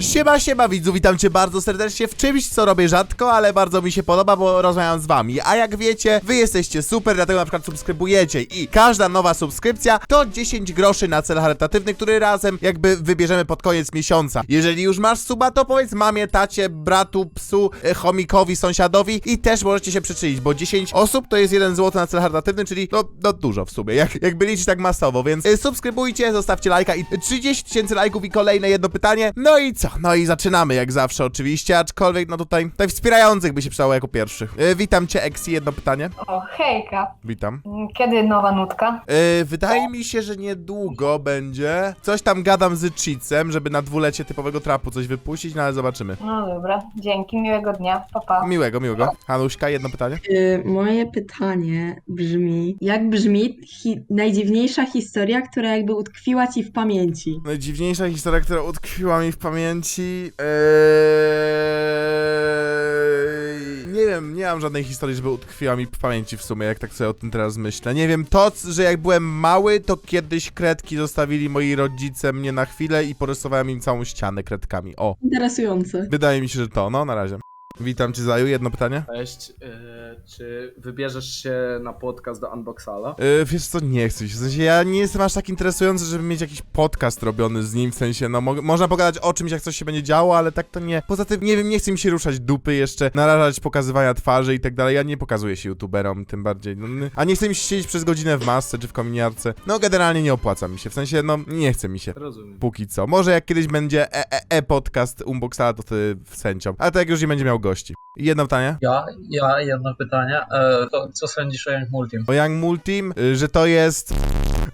Siema, siema widzu, witam cię bardzo serdecznie w czymś, co robię rzadko, ale bardzo mi się podoba, bo rozmawiam z wami. A jak wiecie, wy jesteście super, dlatego na przykład subskrybujecie i każda nowa subskrypcja to 10 groszy na cel charytatywny, który razem jakby wybierzemy pod koniec miesiąca. Jeżeli już masz suba, to powiedz mamie, tacie, bratu, psu, e, chomikowi, sąsiadowi i też możecie się przyczynić, bo 10 osób to jest 1 zł na cel charytatywny, czyli no, no dużo w sumie, jak, jakby liczyć tak masowo, więc e, subskrybujcie, zostawcie lajka i 30 tysięcy lajków i kolejne jedno pytanie. No i co? No i zaczynamy jak zawsze oczywiście, aczkolwiek no tutaj, tutaj wspierających by się przydało jako pierwszych. E, witam cię, Exi, jedno pytanie. O, hejka. Witam. Kiedy nowa nutka? E, wydaje mi się, że niedługo będzie. Coś tam gadam z Cheatsem, żeby na dwulecie typowego trapu coś wypuścić, no ale zobaczymy. No dobra, dzięki, miłego dnia, pa pa. Miłego, miłego. Hanuśka, jedno pytanie. Y, Moje pytanie brzmi, jak brzmi hi najdziwniejsza historia, która jakby utkwiła ci w pamięci? Najdziwniejsza historia, która utkwiła mi w pamięci. Eee... Nie wiem, nie mam żadnej historii, żeby utkwiła mi w pamięci w sumie, jak tak sobie o tym teraz myślę. Nie wiem, to, że jak byłem mały, to kiedyś kredki zostawili moi rodzice mnie na chwilę i porysowałem im całą ścianę kredkami. O, Interesujące. wydaje mi się, że to, no, na razie. Witam cię, Zaju, jedno pytanie. Cześć, yy, czy wybierzesz się na podcast do Unboxala? Yy, wiesz co, nie chcę mi się, w sensie ja nie jestem aż tak interesujący, żeby mieć jakiś podcast robiony z nim, w sensie, no mo można pogadać o czymś, jak coś się będzie działo, ale tak to nie. Poza tym, nie wiem, nie chcę mi się ruszać dupy jeszcze, narażać pokazywania twarzy i tak dalej, ja nie pokazuję się youtuberom, tym bardziej, no, a nie chcę mi się siedzieć przez godzinę w masce czy w kominiarce, no generalnie nie opłaca mi się, w sensie, no nie chce mi się. Rozumiem. Póki co. Może jak kiedyś będzie e- e- e-podcast Unboxala, to wtedy z chęcią. Ale to jak już nie będzie miał gości. I Jedno pytanie. Ja, ja jedno pytanie. E, to, co sądzisz o Young Multim? O Young Multim, y, że to jest...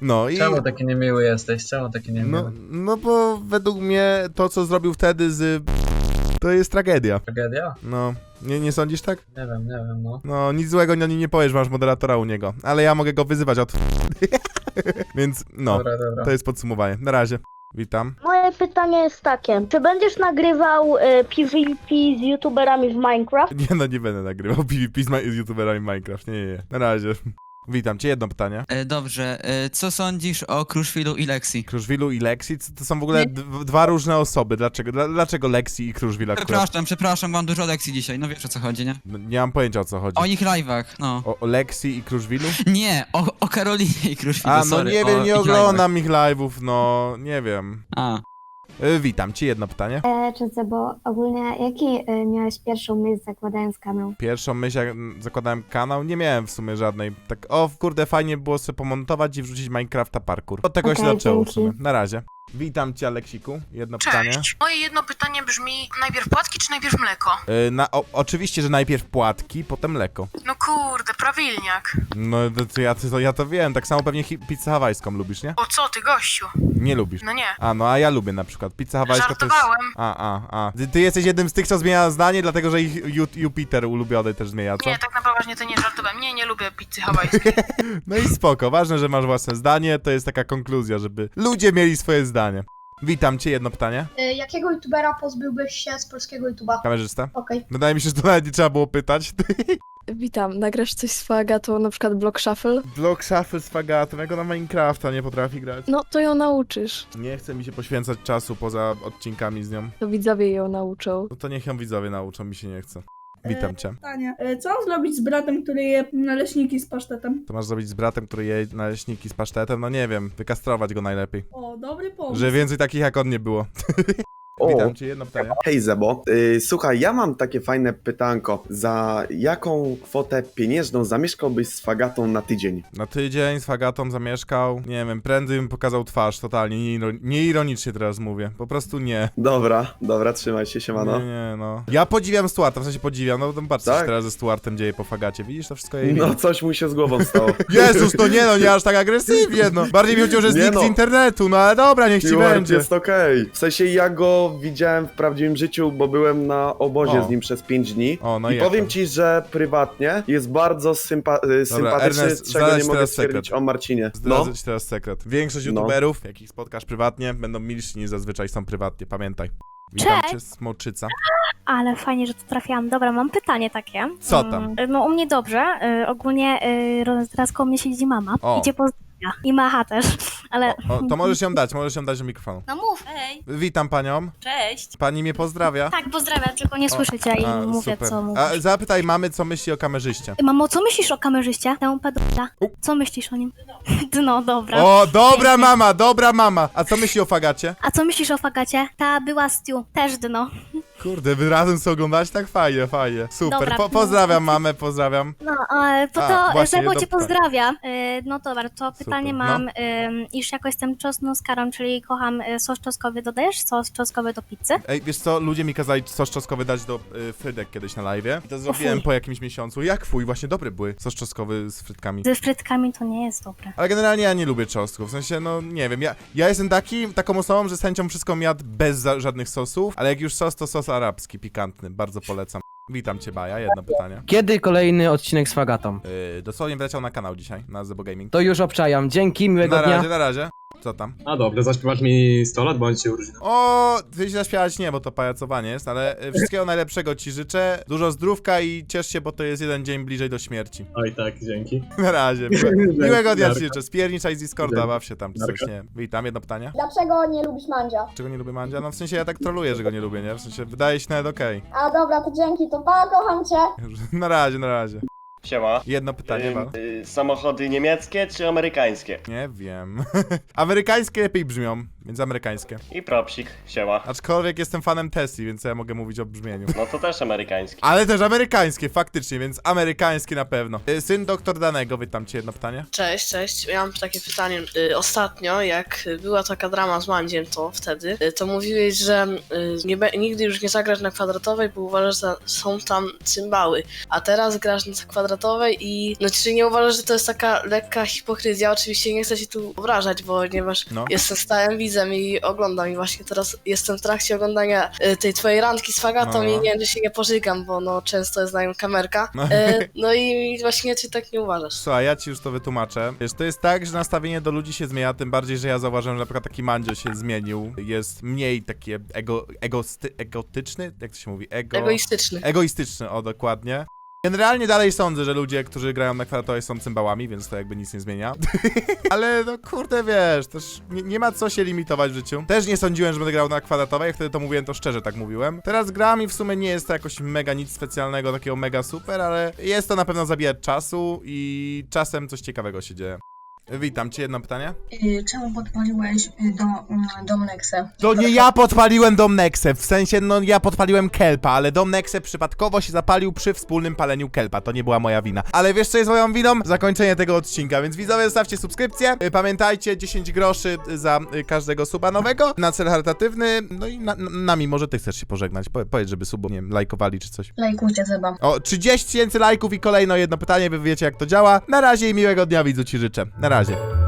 No i... Czemu taki niemiły jesteś? Czemu taki niemiły? No, no bo według mnie to, co zrobił wtedy z... To jest tragedia. Tragedia? No, nie, nie sądzisz tak? Nie wiem, nie wiem, no. No, nic złego nim nie powiesz, masz moderatora u niego. Ale ja mogę go wyzywać od... Więc, no, Dobra, dobra. to jest podsumowanie. Na razie. Witam. Moje pytanie jest takie. Czy będziesz nagrywał y, PvP z youtuberami w Minecraft? Nie no, nie będę nagrywał PvP z, ma- z youtuberami Minecraft. Nie, nie, nie. Na razie. Witam cię, jedno pytanie. E, Dobrze, e, co sądzisz o Kruszwilu i Lexi? Kruszwilu i Lexi to to są w ogóle d- dwa różne osoby. Dlaczego, dla, dlaczego Lexi i Kruszwil akurat? Przepraszam, przepraszam, mam dużo Lexi dzisiaj, no wiesz o co chodzi, nie? No, Nie mam pojęcia o co chodzi. O ich live'ach, no. O, o Lexi i Kruszwilu? Nie, o, o Karolinie i Kruszwilu, A, no sorry, nie o wiem, nie ich oglądam ich live'ów, no nie wiem. live'ach. A, Y, Witam cię, jedno pytanie. E, Cześć, bo ogólnie jaki e, miałeś pierwszą myśl zakładając kanał? Pierwszą myśl, jak mm, zakładałem kanał, nie miałem w sumie żadnej. Tak, o kurde, fajnie było sobie pomontować i wrzucić Minecrafta parkour. Od tego się Okej, zaczęło w dzięki. sumie. Na razie. Witam cię, Aleksiku. Jedno pytanie. Cześć. Moje jedno pytanie brzmi, najpierw płatki czy najpierw mleko? Y, Na, o, oczywiście, że najpierw płatki, potem mleko. No kurde, prawilniak. No to, ja, to ja to wiem, tak samo pewnie hi- pizzę hawajską lubisz, nie? O co ty, gościu? Nie lubisz. No nie. A, no a ja lubię na przykład. Pizza hawajska to jest... Żartowałem. A, a, a. Ty, ty jesteś jednym z tych, co zmienia zdanie, dlatego że ich Ju- Jupiter ulubiony też zmienia, co? Nie, tak na poważnie to nie żartowałem. Nie, nie lubię pizzy hawajskiej. No i spoko, ważne, że masz własne zdanie, to jest taka konkluzja, żeby ludzie mieli swoje zdanie. Witam cię, jedno pytanie. Y, Jakiego youtubera pozbyłbyś się z polskiego youtuba? Kamerzysta? Okej. Wydaje mi się, że to nawet nie trzeba było pytać. Witam, nagrasz coś z Fagatą, na przykład Block Shuffle? Block Shuffle z Fagatą, jak ona Minecrafta nie potrafi grać. No to ją nauczysz, Nie chce mi się poświęcać czasu poza odcinkami z nią. to widzowie ją nauczą. No to niech ją widzowie nauczą, mi się nie chce. Witam cię. Pytanie. Y, Co mam zrobić z bratem, który je naleśniki z pasztetem? To masz zrobić z bratem, który je naleśniki z pasztetem? No nie wiem, wykastrować go najlepiej. O, dobry pomysł. Że więcej takich jak on nie było. Witam cię, jedno pytanie. Hej Zebo, yy, słuchaj, ja mam takie fajne pytanko. Za jaką kwotę pieniężną zamieszkałbyś z Fagatą na tydzień? Na tydzień z Fagatą zamieszkał, nie wiem, prędzej bym pokazał twarz, totalnie, nieiro- nieironicznie teraz mówię, po prostu nie. Dobra, dobra, trzymaj się, siemano. Nie, nie, no. Ja podziwiam Stuarta, w sensie podziwiam, no to patrz, co się Tak? teraz ze Stuartem dzieje po Fagacie, widzisz to wszystko jej No coś mu się z głową stało. Jezus, no nie no, nie aż tak agresywnie, no. Bardziej mi chodziło, że Nie nikt z no. internetu, no ale dobra, niech ci będzie. jest okej. W sensie ja go widziałem w prawdziwym życiu, bo byłem na obozie O. z nim przez 5 dni. O, no I i powiem ci, że prywatnie jest bardzo sympa y, sympatyczny, Ernest, czego nie mogę teraz stwierdzić sekret. o Marcinie. Zdradzę No, ci teraz sekret. Większość No. youtuberów, jakich spotkasz prywatnie, będą milsi niż zazwyczaj są prywatnie, pamiętaj. Witam Cześć. cię, Smoczyca. Ale fajnie, że tu trafiłam. Dobra, mam pytanie takie. Co tam? Mm, No u mnie dobrze. Y, ogólnie y, roz- teraz koło mnie siedzi mama O. i cię pozdrawia. I macha też. Ale... O, to możesz ją dać, możesz ją dać do mikrofonu. No mów, ej, Witam panią. cześć. Pani mnie pozdrawia. Tak, pozdrawiam, tylko nie słyszycie i A, mówię, super. co mówię. A, zapytaj mamy, co myśli o kamerzyście. Mamo, co myślisz o kamerzyście? Temu pedofila. U. Co myślisz o nim? No dobra. O, dobra mama, dobra mama. A co myśli o fagacie? A co myślisz o fagacie? Ta była Stu, też dno. Kurde, wy razem sobie oglądać? Tak fajnie, fajnie. Super. Dobra. Po, pozdrawiam mamę, pozdrawiam. No, ale po A, to właśnie, Zebo jedno cię pytanie. pozdrawia. Y, No dobra, to pytanie no. mam, ym, iż jako jestem czosnoskarą, czyli kocham y, sos czosnkowy, dodajesz sos czosnkowy do pizzy? Ej, wiesz co, ludzie mi kazali sos czosnkowy dać do y, frydek kiedyś na live. I to zrobiłem fuj. po jakimś miesiącu. Jak fuj, właśnie dobry były sos czosnkowy z frytkami. Ze frytkami to nie jest dobre. Ale generalnie ja nie lubię czosnków, w sensie, no nie wiem, ja, ja jestem taki, taką osobą, że z chęcią wszystko jadł bez za, żadnych sosów, ale jak już sos, to sos arabski, pikantny, bardzo polecam. Witam cię, Baja, jedno pytanie. Kiedy kolejny odcinek z Fagatą? Yy, dosłownie wleciał na kanał dzisiaj, na Zebo Gaming. To już obczajam. Dzięki, miłego Na dnia. razie, na razie. Co tam? A dobrze, zaśpiewasz mi 100 lat, bądź ci urodziny. O, ty się zaśpiewać nie, bo to pajacowanie jest, ale y, wszystkiego najlepszego ci życzę, dużo zdrówka i ciesz się, bo to jest jeden dzień bliżej do śmierci. Oj tak, dzięki. Na razie, miłe, miłego dnia ci Narka. życzę, spierniczaj z Discorda, baw się tam czy coś, nie. Witam, jedno pytanie. Dlaczego nie lubisz mandzia? Czego nie lubię Mandzia? No w sensie ja tak troluję, że go nie lubię, nie? W sensie wydaje się nawet okej. A dobra, to dzięki, to pa, kocham cię. Na razie, na razie. Siema. Jedno pytanie, Wal. Y, samochody niemieckie czy amerykańskie? Nie wiem. amerykańskie lepiej brzmią, więc amerykańskie. I propsik, siema. Aczkolwiek jestem fanem Tesli, więc ja mogę mówić o brzmieniu. No to też amerykański. Ale też amerykańskie, faktycznie, więc amerykańskie na pewno. Y, Syn doktor Danego, witam cię, jedno pytanie. Cześć, cześć. Ja mam takie pytanie. Y, Ostatnio, jak była taka drama z Mandziem, to wtedy, y, to mówiłeś, że y, nie be, nigdy już nie zagrasz na kwadratowej, bo uważasz, że są tam cymbały. A teraz grasz na kwadratowej i no czy nie uważasz, że to jest taka lekka hipokryzja? Oczywiście nie chcę się tu obrażać, ponieważ No. jestem stałym widzem i oglądam i właśnie teraz jestem w trakcie oglądania y, tej twojej randki z Fagatą No. i nie wiem, się nie pożygam, bo no często jest na nią kamerka. No. Y, no i właśnie czy tak nie uważasz? Słuchaj, ja ci już to wytłumaczę. Wiesz, to jest tak, że nastawienie do ludzi się zmienia, tym bardziej, że ja zauważyłem, że na przykład taki Mandzio się zmienił. Jest mniej takie ego, egosty, egotyczny? Jak to się mówi? Ego... Egoistyczny. Egoistyczny, o dokładnie. Generalnie dalej sądzę, że ludzie, którzy grają na kwadratowej są cymbałami, więc to jakby nic nie zmienia. Ale no kurde, wiesz, też nie, nie ma co się limitować w życiu. Też nie sądziłem, że będę grał na kwadratowej, wtedy to mówiłem, to szczerze tak mówiłem. Teraz gram i w sumie nie jest to jakoś mega nic specjalnego, takiego mega super, ale jest to na pewno zabijać czasu i czasem coś ciekawego się dzieje. Witam cię, jedno pytanie. Czemu podpaliłeś do, dom Nexe? To nie ja podpaliłem dom Nexe, w sensie, no ja podpaliłem Kelpa, ale dom Nexe przypadkowo się zapalił przy wspólnym paleniu Kelpa, to nie była moja wina. Ale wiesz co jest moją winą? Zakończenie tego odcinka, więc widzowie zostawcie subskrypcję, Y, pamiętajcie 10 groszy za y, każdego suba nowego na cel charytatywny, no i na, na, nami może ty chcesz się pożegnać, po, powiedz, żeby subo, nie wiem, lajkowali czy coś. Lajkujcie Zeba. O, 30 tysięcy lajków i kolejno jedno pytanie, wy wiecie jak to działa. Na razie i miłego dnia widzu ci życzę. Na razie.